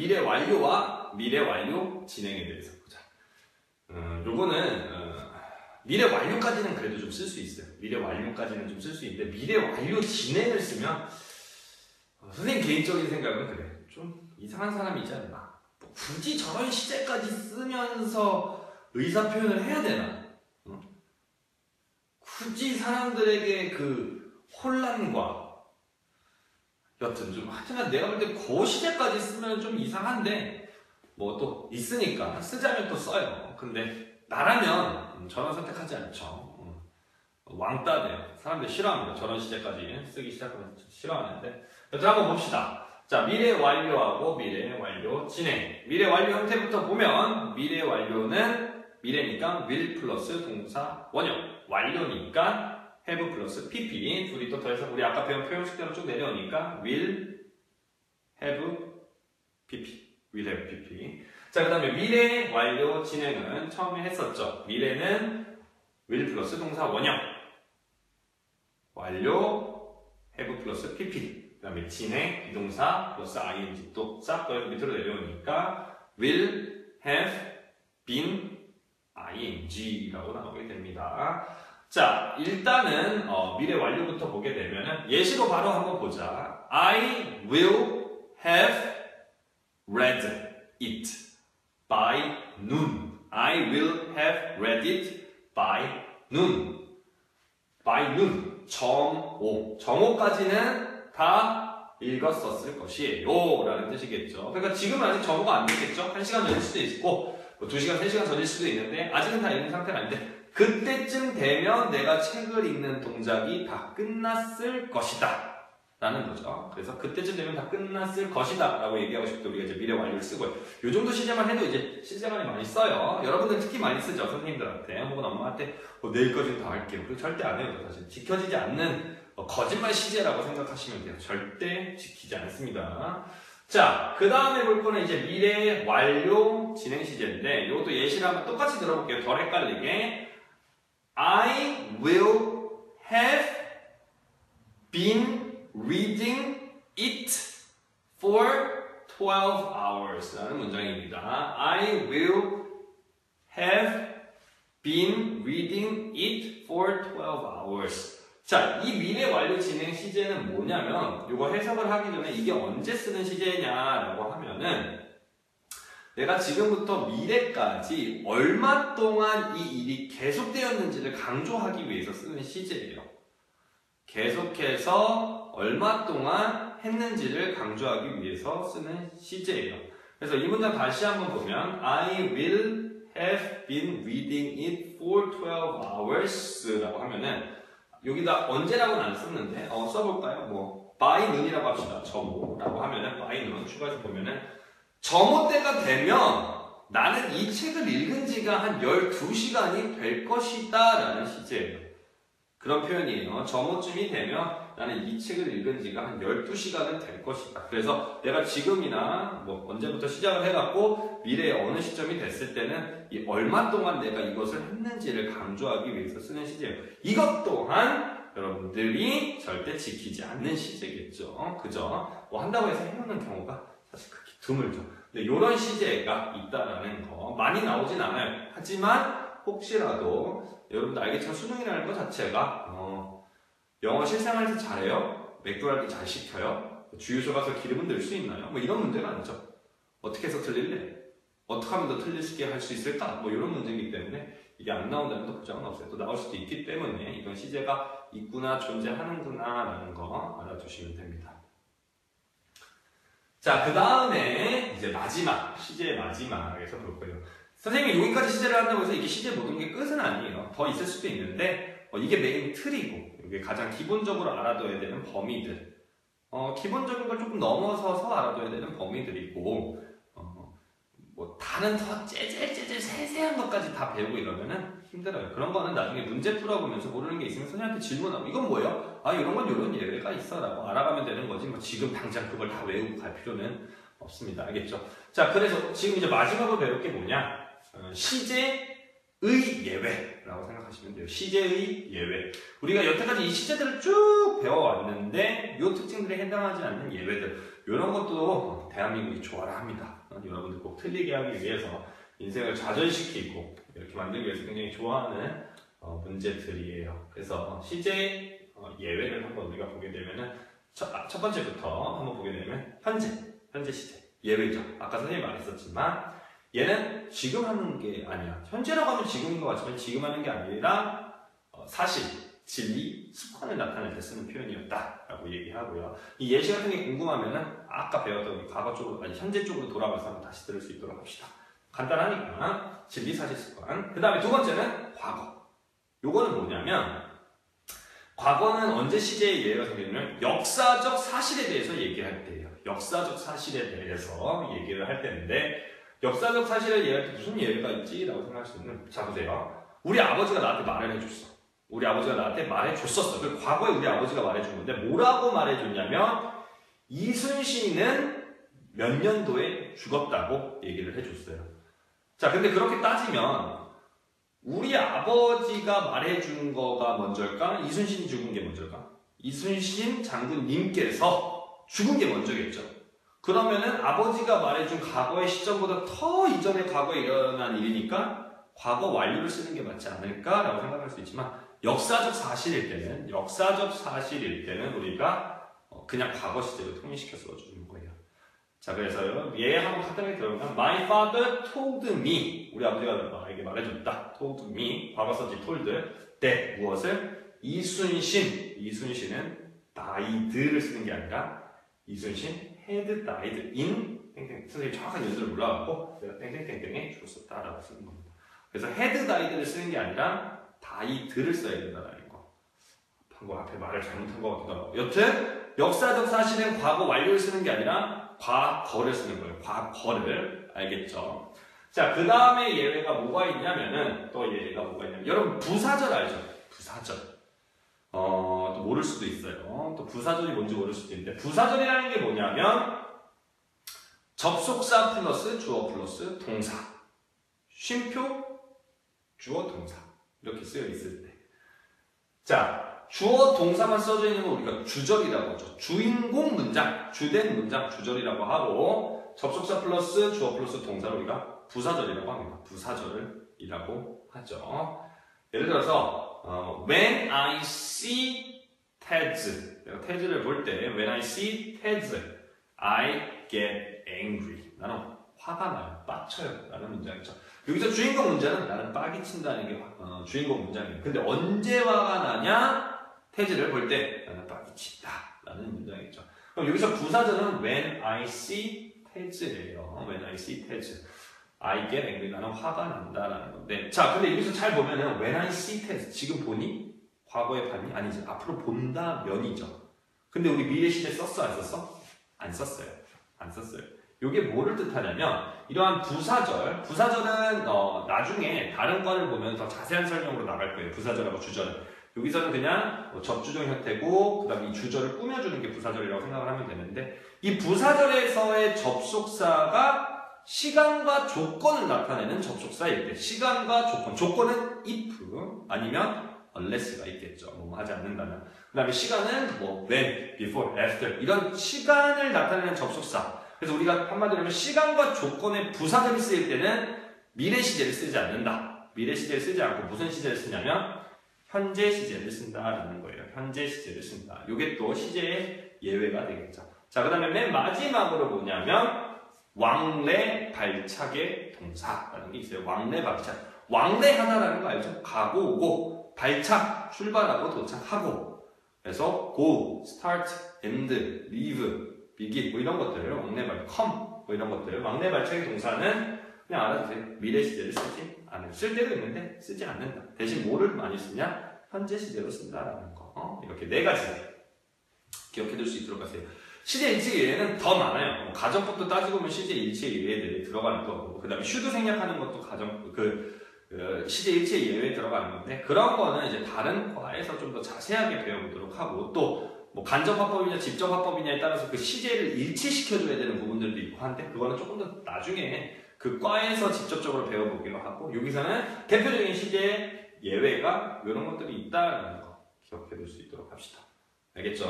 미래 완료와 미래 완료 진행에 대해서 보자. 음, 요거는 어, 미래 완료까지는 그래도 좀 쓸 수 있어요. 미래 완료까지는 좀 쓸 수 있는데 미래 완료 진행을 쓰면 어, 선생님 개인적인 생각은 그래. 좀 이상한 사람이 있지 않나. 뭐 굳이 저런 시제까지 쓰면서 의사 표현을 해야 되나? 어? 굳이 사람들에게 그 혼란과 여튼 좀 하여튼간 내가 볼때그 시제까지 쓰면 좀 이상한데 뭐 또 있으니까 쓰자면 또 써요. 근데 나라면 음, 저는 선택하지 않죠. 음. 왕따 돼요. 사람들 싫어합니다. 저런 시제까지 쓰기 시작하면 싫어하는데 여튼 한번 봅시다. 자 미래 완료하고 미래 완료 진행. 미래 완료 형태부터 보면 미래 완료는 미래니까 will 플러스 동사 원형 완료니까 have 플러스 pp. 둘이 또 더해서 우리 아까 배운 표현식대로 쭉 내려오니까 will have pp. will have pp. 자 그 다음에 미래 완료 진행은 처음에 했었죠. 미래는 will 플러스 동사 원형. 완료 have 플러스 pp. 그 다음에 진행 비동사 플러스 ing 또 싹 더해서 밑으로 내려오니까 will have been ing라고 나오게 됩니다. 자, 일단은 어, 미래 완료부터 보게 되면은 예시로 바로 한번 보자. I will have read it by noon. I will have read it by noon. by noon. 정오. 정오까지는 다 읽었었을 것이에요. 라는 뜻이겠죠. 그러니까 지금은 아직 정오가 안 됐겠죠? 1시간 전일 수도 있고, 뭐 2시간, 3시간 전일 수도 있는데, 아직은 다 읽은 상태는 아닌데, 그때쯤 되면 내가 책을 읽는 동작이 다 끝났을 것이다. 라는 거죠. 그래서 그때쯤 되면 다 끝났을 것이다. 라고 얘기하고 싶을 때 우리가 이제 미래 완료를 쓰고요. 요 정도 시제만 해도 이제 실생활에 많이 써요. 여러분들 특히 많이 쓰죠. 선생님들한테. 혹은 엄마한테 어, 내일까지는 다 할게요. 그리고 절대 안 해요. 사실. 지켜지지 않는 어, 거짓말 시제라고 생각하시면 돼요. 절대 지키지 않습니다. 자, 그 다음에 볼 거는 이제 미래 완료 진행 시제인데, 이것도 예시를 한번 똑같이 들어볼게요. 덜 헷갈리게. I will have been reading it for 12 hours 라는 문장입니다. I will have been reading it for 12 hours. 자, 이 미래 완료 진행 시제는 뭐냐면, 이거 해석을 하기 전에 이게 언제 쓰는 시제냐라고 하면은, 내가 지금부터 미래까지 얼마 동안 이 일이 계속되었는지를 강조하기 위해서 쓰는 시제예요. 계속해서 얼마 동안 했는지를 강조하기 위해서 쓰는 시제예요. 그래서 이 문장 다시 한번 보면 I will have been reading it for 12 hours 라고 하면은 여기다 언제라고는 안 썼는데 어, 써볼까요? 뭐 by noon이라고 합시다. 점오라고 하면은 by noon 추가해서 보면은 점호 때가 되면 나는 이 책을 읽은 지가 한 12시간이 될 것이다 라는 시제예요. 그런 표현이에요. 점호쯤이 되면 나는 이 책을 읽은 지가 한 12시간은 될 것이다. 그래서 내가 지금이나 뭐 언제부터 시작을 해갖고 미래의 어느 시점이 됐을 때는 이 얼마 동안 내가 이것을 했는지를 강조하기 위해서 쓰는 시제예요. 이것 또한 여러분들이 절대 지키지 않는 시제겠죠. 그죠? 뭐 한다고 해서 해오는 경우가 사실 그렇게 드물죠. 근데 이런 시제가 있다라는 거 많이 나오진 않아요. 하지만 혹시라도 여러분들 알겠지만 수능이라는 것 자체가 어, 영어 실생활에서 잘해요? 맥도날드 잘 시켜요? 주유소 가서 기름은 넣을 수 있나요? 뭐 이런 문제가 아니죠. 어떻게 해서 틀릴래? 어떻게 하면 더 있게 할 수 있을까? 뭐 이런 문제이기 때문에 이게 안 나온다는 또 보장은 없어요. 또 나올 수도 있기 때문에 이건 시제가 있구나 존재하는구나 라는 거 알아두시면 됩니다. 자, 그 다음에 이제 마지막, 시제의 마지막에서 볼 거예요. 선생님이 여기까지 시제를 한다고 해서 이게 시제 모든 게 끝은 아니에요. 더 있을 수도 있는데, 어, 이게 메인 틀이고, 이게 가장 기본적으로 알아둬야 되는 범위들. 어, 기본적인 걸 조금 넘어서서 알아둬야 되는 범위들이고, 어, 뭐, 다른 더 째질째질 세세한 것까지 다 배우고 이러면은 힘들어요. 그런 거는 나중에 문제 풀어보면서 모르는 게 있으면 선생님한테 질문하고, 이건 뭐예요? 아, 이런 건 이런 예외가 있어. 라고 알아가면 되는 거지. 뭐, 지금 당장 그걸 다 외우고 갈 필요는 없습니다. 알겠죠? 자, 그래서 지금 이제 마지막으로 배울 게 뭐냐? 어, 시제 의 예외라고 생각하시면 돼요. 시제의 예외. 우리가 여태까지 이 시제들을 쭉 배워왔는데 이 특징들에 해당하지 않는 예외들. 이런 것도 대한민국이 좋아라 합니다. 여러분들 꼭 틀리게 하기 위해서 인생을 좌절시키고 이렇게 만들기 위해서 굉장히 좋아하는 어, 문제들이에요. 그래서 CJ 어, 예외를 한번 우리가 보게 되면은 첫, 아, 첫 번째부터 한번 보게 되면 현재 현재 시제 예외죠. 아까 선생님이 말했었지만 얘는 지금 하는 게 아니야. 현재라고 하면 지금인 것 같지만 지금 하는 게 아니라 어, 사실, 진리, 습관을 나타낼 때 쓰는 표현이었다라고 얘기하고요. 이 예시 같은 게 궁금하면은 아까 배웠던 과거 쪽으로 아니 현재 쪽으로 돌아가서 한번 다시 들을 수 있도록 합시다. 간단하니까 진리, 사실, 습관. 그 다음에 두 번째는 과거. 요거는 뭐냐면 과거는 언제 시제의 예외가 생기냐면 역사적 사실에 대해서 얘기할 때예요. 역사적 사실에 대해서 얘기를 할 때인데 역사적 사실을 얘기할 때 무슨 예외가 있지? 라고 생각할 수 있는 자 보세요. 우리 아버지가 나한테 말을 해줬어. 우리 아버지가 나한테 말해줬었어. 그 과거에 우리 아버지가 말해준 건데 뭐라고 말해줬냐면 이순신은 몇 년도에 죽었다고 얘기를 해줬어요. 자 근데 그렇게 따지면 우리 아버지가 말해준 거가 먼저일까? 이순신이 죽은 게 먼저일까? 이순신 장군님께서 죽은 게 먼저겠죠. 그러면은 아버지가 말해준 과거의 시점보다 더 이전의 과거에 일어난 일이니까 과거 완료를 쓰는 게 맞지 않을까라고 생각할 수 있지만 역사적 사실일 때는 역사적 사실일 때는 우리가 어, 그냥 과거 시제로 통일시켜 써주는 거예요. 자 그래서요. 얘 한번 간단하게 들어보면 My father told me. 우리 아버지가 나에게 말해줬다. told me. 과거 써지 told. that 무엇을? 이순신. 이순신은 died를 쓰는 게 아니라 이순신 had died in 땡땡 선생님 정확한 연설을 몰라갖고 내가 땡땡땡땡에 죽었었다 라고 쓰는 겁니다. 그래서 had died를 쓰는 게 아니라 died를 써야 된다는 거. 방금 앞에 말을 잘못한 것 같기도 하고. 여튼 역사적 사실은 과거 완료를 쓰는 게 아니라 과거를 쓰는 거예요. 과거를 알겠죠? 자, 그 다음에 예외가 뭐가 있냐면은 또 예외가 뭐가 있냐면 여러분 부사절 알죠? 부사절. 어, 또 모를 수도 있어요. 또 부사절이 뭔지 모를 수도 있는데 부사절이라는 게 뭐냐면 접속사 플러스 주어 플러스 동사. 쉼표 주어 동사. 이렇게 쓰여 있을 때. 자, 주어 동사만 써져 있는 건 우리가 주절이라고 하죠. 주인공 문장, 주된 문장 주절이라고 하고 접속사 플러스 주어 플러스 동사를 우리가 부사절이라고 합니다. 부사절이라고 하죠. 예를 들어서 어, When I see Ted's 내가 테즈를 볼 때 When I see Ted's I get angry 나는 화가 나요. 빡쳐요. 라는 문장이죠. 여기서 주인공 문제는 나는 빡이 친다는 게 어, 주인공 문장이에요. 근데 언제 화가 나냐? 태즈를 볼 때 나는 빡이 친다. 라는 문장이죠. 그럼 여기서 부사절은 when I see 태즈예요. when I see 태즈. I get angry. 나는 화가 난다라는 건데. 자, 근데 여기서 잘 보면은 when I see 태즈. 지금 보니? 과거에 봤니? 아니지. 앞으로 본다 면이죠. 근데 우리 미래 시제 썼어? 안 썼어? 안 썼어요. 안 썼어요. 이게 뭐를 뜻하냐면 이러한 부사절, 부사절은 어, 나중에 다른 과를 보면 더 자세한 설명으로 나갈 거예요. 부사절하고 주절은. 여기서는 그냥 뭐 접주종 형태고 그 다음 이 주절을 꾸며주는 게 부사절이라고 생각을 하면 되는데 이 부사절에서의 접속사가 시간과 조건을 나타내는 접속사일 때 시간과 조건, 조건은 if 아니면 unless가 있겠죠. 뭐 하지 않는다면. 그 다음에 시간은 뭐 when, before, after 이런 시간을 나타내는 접속사 그래서 우리가 한마디로 하면 시간과 조건의 부사절이 쓰일 때는 미래 시제를 쓰지 않는다. 미래 시제를 쓰지 않고 무슨 시제를 쓰냐면 현재 시제를 쓴다라는 거예요. 현재 시제를 쓴다. 이게 또 시제의 예외가 되겠죠. 자, 그 다음에 맨 마지막으로 뭐냐면 왕래 발착의 동사라는 게 있어요. 왕래 발착. 왕래 하나라는 거 알죠? 가고 오고 발착 출발하고 도착하고 그래서 go, start, end, leave begin 뭐 이런 것들 왕래 발 come 뭐 이런 것들 왕래 발착의 동사는 그냥 알아두세요. 미래 시제를 쓰지 않아요. 쓸 때도 있는데 쓰지 않는다. 대신 뭐를 많이 쓰냐? 현재 시제로 쓴다라는 거. 어? 이렇게 네 가지 기억해둘 수 있도록 하세요. 시제 일치 예외는 더 많아요. 뭐 가정법도 따지고 보면 시제 일치 예외들이 들어가는 거고, 그 다음에 슈드 생략하는 것도 가정, 그, 그 시제 일치 예외에 들어가는 건데, 그런 거는 이제 다른 과에서 좀 더 자세하게 배워보도록 하고, 또, 뭐 간접화법이냐 직접화법이냐에 따라서 그 시제를 일치시켜줘야 되는 부분들도 있고 한데, 그거는 조금 더 나중에 그 과에서 직접적으로 배워보기로 하고, 여기서는 대표적인 시제 예외가 이런 것들이 있다는 거 기억해 둘 수 있도록 합시다. 알겠죠?